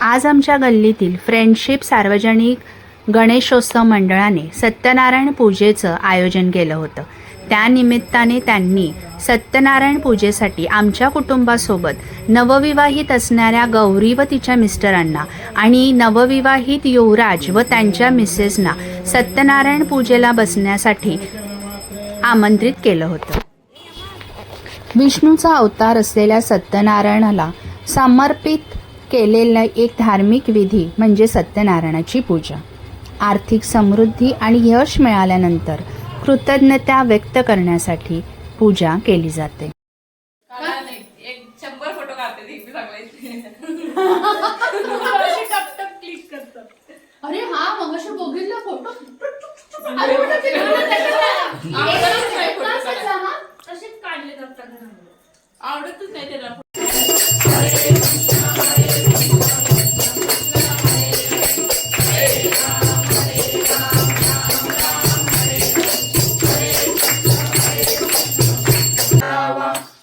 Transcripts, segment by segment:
आज आमच्या गल्लीतील फ्रेंडशिप सार्वजनिक गणेशोत्सव मंडळाने सत्यनारायण पूजेचं आयोजन केलं होतं. त्यानिमित्ताने त्यांनी सत्यनारायण पूजेसाठी आमच्या कुटुंबासोबत नवविवाहित असणाऱ्या गौरी व तिच्या मिस्टरांना आणि नवविवाहित युवराज व त्यांच्या मिसेसना सत्यनारायण पूजेला बसण्यासाठी आमंत्रित केलं होतं. विष्णूचा अवतार असलेल्या सत्यनारायणाला समर्पित केलेला एक धार्मिक विधी म्हणजे सत्यनारायणाची पूजा. आर्थिक समृद्धी आणि यश मिळाल्यानंतर कृतज्ञता व्यक्त करण्यासाठी पूजा केली जाते. अरे हा मग बघितला फोटो. आवडतच नाही एक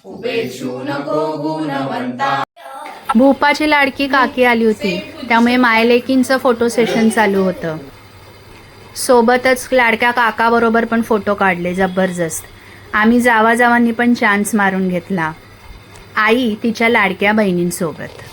फोटो भूपाची लाडकी काकी आली होती. त्यामुळे मायलेकींचं फोटो सेशन चालू होतं. सोबतच लाडक्या काकाबरोबर पण फोटो काढले जबरदस्त आम्ही जावाजावांनी पण चान्स मारून घेतला. आई तिच्या लाडक्या बहिणींसोबत.